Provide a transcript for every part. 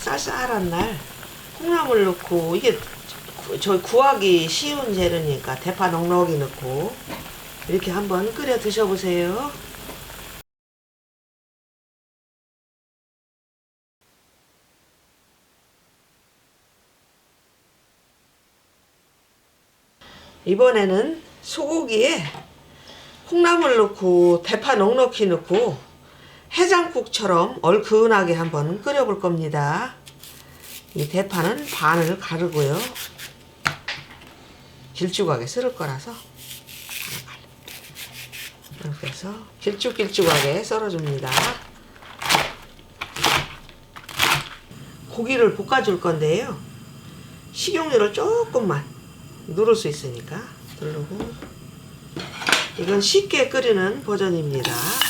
쌀쌀한 날 콩나물 넣고 이게 구- 저 구하기 쉬운 재료니까 대파 넉넉히 넣고 이렇게 한번 끓여 드셔보세요. 이번에는 소고기에 콩나물 넣고 대파 넉넉히 넣고 해장국처럼 얼큰하게 한번 끓여볼 겁니다. 이 대파는 반을 가르고요. 길쭉하게 썰을 거라서 이렇게 해서 길쭉길쭉하게 썰어줍니다. 고기를 볶아줄 건데요. 식용유를 조금만 누를 수 있으니까 누르고 이건 쉽게 끓이는 버전입니다.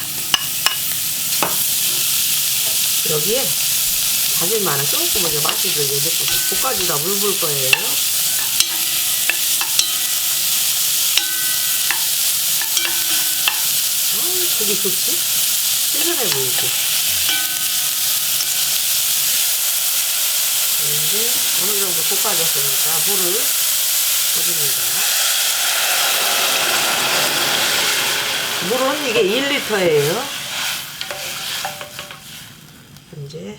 여기에 다진 마늘 조금 먼저 맛이 들게 넣고 볶아주다 물불 거예요. 어, 고기 좋지? 신선해 보이지? 이제 어느 정도 볶아졌으니까 물을 부릅니다. 물은 이게 1리터예요. 이제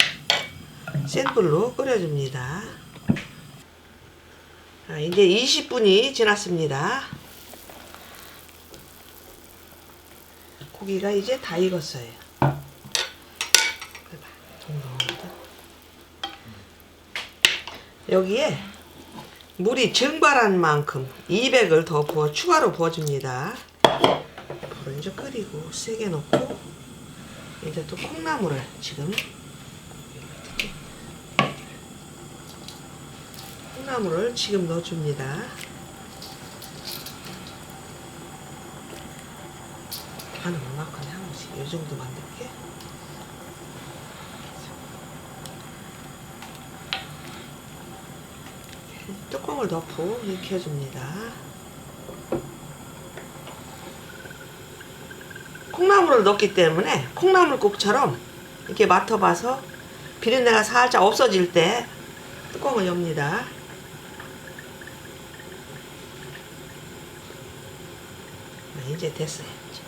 센 불로 끓여줍니다. 자, 이제 20분이 지났습니다. 고기가 이제 다 익었어요. 여기에 물이 증발한 만큼 200을 더 부어 추가로 부어줍니다. 불을 이제 끓이고 세게 놓고 이제 또 콩나물을 지금 콩나물을 지금 넣어줍니다. 반은 얼마큼 한 번씩 이 정도만 넣게. 뚜껑을 덮고 익혀줍니다. 콩나물을 넣기 때문에 콩나물국처럼 이렇게 맡아봐서 비린내가 살짝 없어질 때 뚜껑을 엽니다. 이제 됐어요. 이제.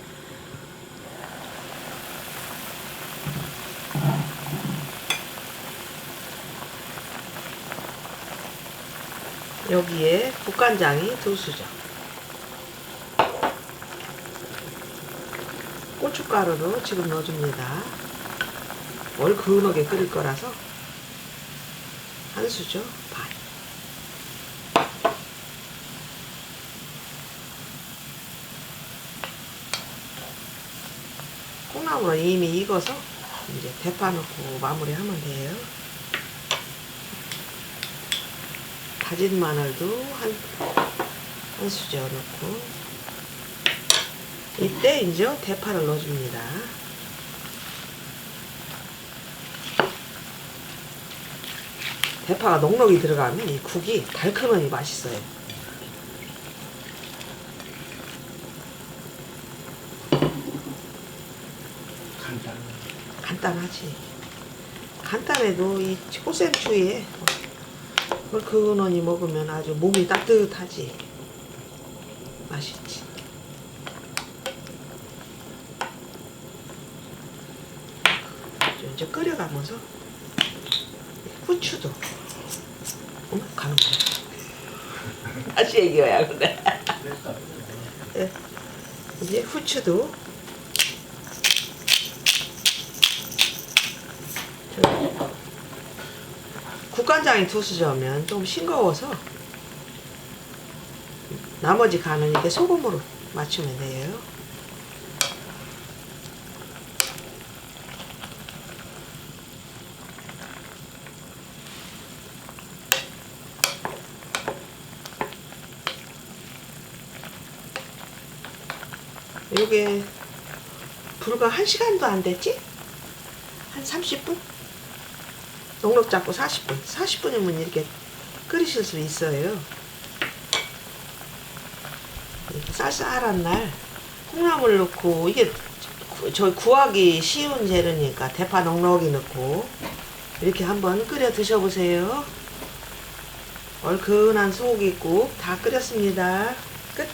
여기에 국간장이 두 수저. 고춧가루도 지금 넣어줍니다. 얼큰하게 끓일 거라서 한 수저 반. 콩나물은 이미 익어서 이제 대파 넣고 마무리하면 돼요. 다진 마늘도 한, 한 수저 넣고 이때 이제 대파를 넣어줍니다. 대파가 넉넉히 들어가면 이 국이 달큰하니 맛있어요. 간단하지. 간단해도 이 초생추에 얼큰하니 먹으면 아주 몸이 따뜻하지. 맛있지. 좀 이제 끓여가면서 후추도 어머 가는 거야. 다시 얘기해야 근데. 예. 이제 후추도 국간장이 두 수저면 좀 싱거워서 나머지 간은 이렇게 소금으로 맞추면 돼요. 요게 불과 한 시간도 안 됐지? 한 30분? 넉넉 잡고 40분. 40분이면 이렇게 끓이실 수 있어요. 쌀쌀한 날 콩나물 넣고 이게 구- 저 구하기 쉬운 재료니까 대파 넉넉히 넣고 이렇게 한번 끓여 드셔보세요. 얼큰한 소고기 국 다 끓였습니다. 끝.